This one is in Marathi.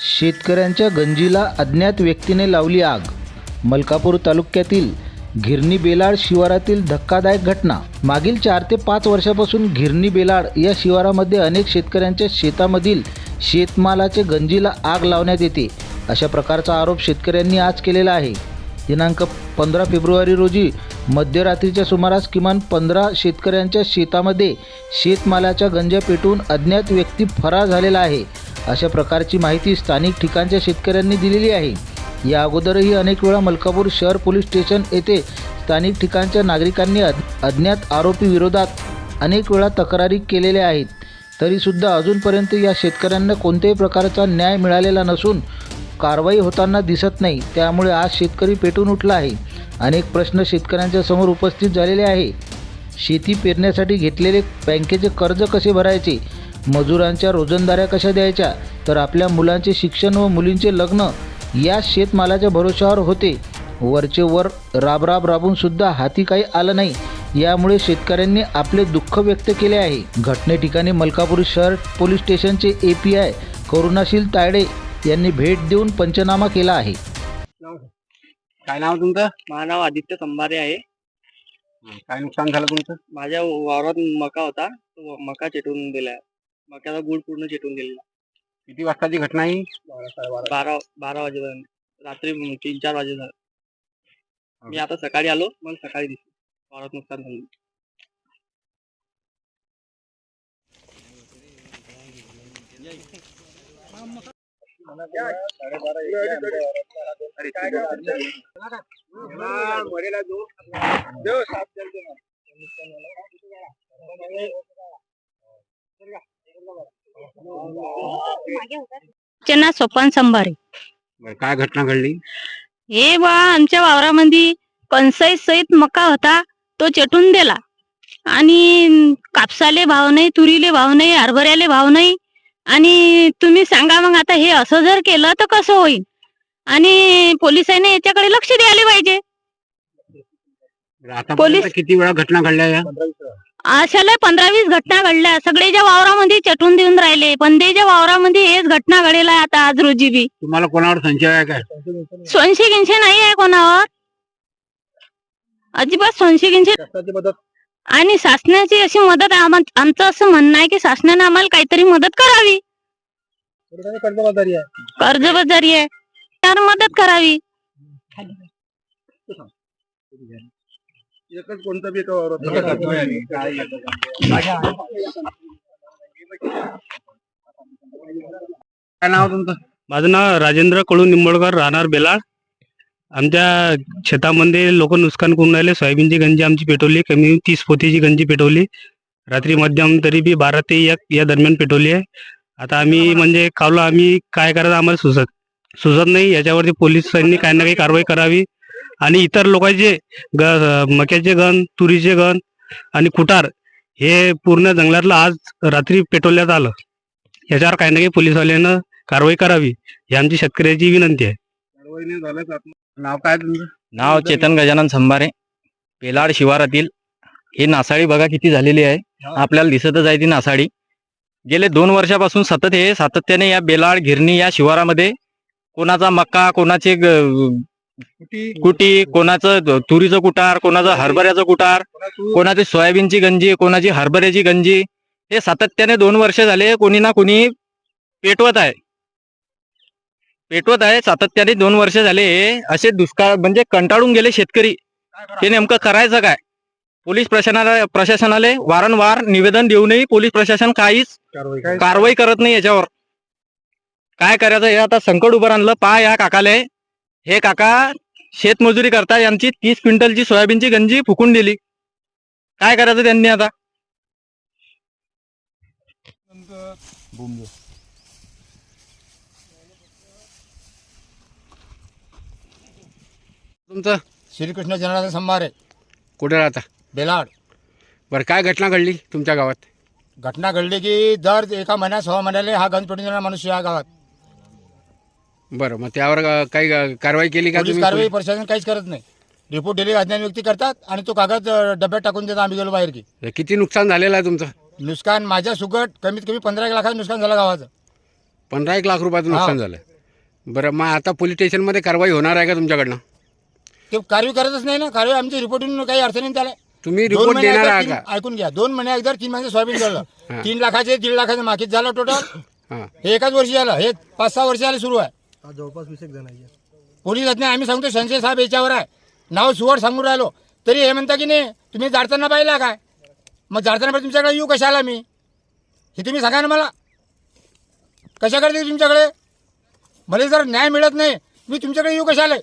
शेतकऱ्यांच्या गंजीला अज्ञात व्यक्तीने लावली आग. मलकापूर तालुक्यातील घिरणी बेलाड शिवारातील धक्कादायक घटना. मागील चार ते पाच वर्षापासून घिरणी बेलाड या शिवारामध्ये अनेक शेतकऱ्यांच्या शेतामधील शेतमालाचे गंजीला आग लावण्यात येते. अशा प्रकारचा आरोप शेतकऱ्यांनी आज केलेला आहे. दिनांक पंधरा फेब्रुवारी रोजी मध्यरात्रीच्या सुमारास किमान पंधरा शेतकऱ्यांच्या शेतामध्ये शेतमालाच्या गंजा पेटून अज्ञात व्यक्ती फरार झालेला आहे. अशा प्रकारची माहिती स्थानिक ठिकाणच्या शेतकऱ्यांनी दिलेली आहे. या अगोदरही अनेक वेळा मलकापूर शहर पोलीस स्टेशन येथे स्थानिक ठिकाणच्या नागरिकांनी अज्ञात आरोपी विरोधात अनेक वेळा तक्रारी केलेल्या आहेत. तरीसुद्धा अजूनपर्यंत या शेतकऱ्यांना कोणत्याही प्रकारचा न्याय मिळालेला नसून कारवाई होताना दिसत नाही. त्यामुळे आज शेतकरी पेटून उठला आहे. अनेक प्रश्न शेतकऱ्यांच्या समोर उपस्थित झालेले आहे. शेती पेरण्यासाठी घेतलेले बँकेचे कर्ज कसे भरायचे? मजुरांच्या रोजंदाऱ्या कशा द्यायच्या? तर आपल्या मुलांचे शिक्षण व मुलींचे लग्न या शेतमालाच्या भरोशावर होते. वरचे वर राब राब राबून सुद्धा हाती काही आलं नाही. यामुळे शेतकऱ्यांनी आपले दुःख व्यक्त केले आहे. घटने ठिकाणी मलकापूर शहर पोलीस स्टेशनचे A P I Karunashil Tayde यांनी भेट देऊन पंचनामा केला आहे. काय नाव तुमचं? माझं नाव आदित्य संभारे आहे. काय नुकसान झालं तुमचं? माझ्या वावरात मका होता. तो मका चेटून दिलाय. मक्याचा गुळ पूर्ण चेटून गेलेला किती वाजताची घटना ही? बारा बारा. वाजेपर्यंत. रात्री तीन चार वाजे झाले. मी आता सकाळी आलो मला सकाळी दिसलं. वावरात नुकसान झालं. ना सोपान संभारे. बरं, काय घटना घडली? हे बा आमच्या वावरामध्ये कणसाई सहित मका होता तो चेटून दिला. आणि कापसाले भाव नाही तुरीले भाव नाही हरभऱ्याले भाव नाही. आणि तुम्ही सांगा मग आता हे असं जर केलं तर कसं होईल? आणि पोलिसांनी याच्याकडे लक्ष द्यायला पाहिजे. आता पोलीस- किती वेळा घटना घडल्या या? अशाला पंधरा वीस घटना घडल्या. सगळेच्या वावरामध्ये चटून देऊन राहिले पण त्याच्या वावरामध्ये हेच घटना घडेल आहे आता आज रोजी बी. तुम्हाला कोणावर संशय आहे काय? सोनशे गिनशे नाही आहे कोणावर. अजिबात सोनशे गिनशे आणि शासनाची अशी मदत आम- आमचं असं म्हणणं आहे की शासनाने आम्हाला काहीतरी मदत करावी. कर्जबाजारी आहे. तर मदत करावी. एकच कोणतं बी काय नाव तुमचं? माझं नाव राजेंद्र कळू निंबळकर राहणार बेलाड. आमच्या शेतामध्ये लोक नुकसान करून राहिले. सोयाबीनची गंजी आमची पेटवली कमी तीस पोतीची गंजी पेटवली. रात्री मध्यम तरी बी बारा ते एक या दरम्यान पेटवली आहे. आता आम्ही म्हणजे कावलं आम्ही काय करायचं आम्हाला सुचत सुचत नाही. याच्यावरती पोलिसांनी काही ना काही कारवाई करावी. आणि इतर लोकांचे ग मक्याचे गण तुरीचे गण आणि कुटार हे पूर्ण जंगलातलं आज रात्री पेटवण्यात आलं. याच्यावर काही ना काही पोलिसवाल्यानं कारवाई करावी ही आमची शेतकऱ्याची विनंती आहे. नाव काय तुमचं? नाव चेतन गजानन संभारे. पेलाड शिवारातील ही नासाळी बघा किती झालेली आहे. आपल्याला दिसतच आहे ती नासाळी गेले दोन वर्षापासून सतत हे सातत्याने या बेलाड गिरणी या शिवारामध्ये कोणाचा मक्का कोणाचे कुटी कोणाचं तुरीचं कुटार कोणाचं हरभऱ्याचं कुटार कोणाची सोयाबीनची गंजी कोणाची हरभऱ्याची गंजी हे सातत्याने दोन वर्ष झाले कोणी ना कोणी पेटवत आहे. पेटवत आहे सातत्याने दोन वर्ष झाले असे दुष्काळ म्हणजे कंटाळून गेले शेतकरी. ते नेमकं करायचं काय? पोलीस प्रशासनाला प्रशासनाला वारंवार निवेदन देऊनही पोलीस प्रशासन काहीच कारवाई करत नाही याच्यावर. काय करायचं हे आता संकट उभं आणलं पहा या काकाले. हे काका शेतमजुरी करता यांची तीस क्विंटलची सोयाबीनची गंजी फुकून दिली. काय करायचं त्यांनी आता? तुमचं? श्रीकृष्ण जनार्दन संभारे. कुठे राहता? बेलाड. बरं काय घटना घडली तुमच्या गावात? घटना घडली की दर एका महिन्यात सहा महिन्याला हा गंज पेटून देणारा मनुष्य या गावात. बरं मग त्यावर अं, काही अं, कारवाई केली का पोलीस तुम्ही कारवाई प्रशासन काहीच करत नाही. रिपोर्ट दिली अज्ञान व्यक्ती करतात आणि तो कागद अं, डब्यात टाकून देतात आम्ही गेलो बाहेर की. किती नुकसान झालेलं आहे तुमचं? नुकसान माझ्या सुगट कमीत कमी पंधरा एक लाखाचं नुकसान झालं गावाचं. पंधरा एक लाख रुपयाचं नुकसान. झालं बरं मग आता पोलीस स्टेशनमध्ये कारवाई होणार आहे का तुमच्याकडनं? ते कारवाई करतच नाही ना. कारवाई आमची रिपोर्टिंग काही अर्थ नाही त्याला. तुम्ही दोन रिपोर्ट देणार अगोदर आहे तीन- का? ऐकून घ्या. दोन महिने अगोदर तीन महिने सोयाबीन. झालं तीन लाखाचे दीड लाखाचे माकीत झालं टोटल हां. हे एकाच वर्षी झालं हे पाच सहा वर्ष झाले सुरू आहे. जवळपास वीस एक जण पोलीस नाही आम्ही सांगतो संजय साहेब याच्यावर आहे. नाव सुवड सांगून राहिलो. तरी हे म्हणता की नाही तुम्ही जाडताना पाहिला काय? मग जाडताना पाहिजे तुमच्याकडे येऊ कशाला मी? हे तुम्ही सांगा ना मला. कशा करते तुमच्याकडे? मला जर न्याय मिळत नाही मी तुमच्याकडे येऊ कशाला?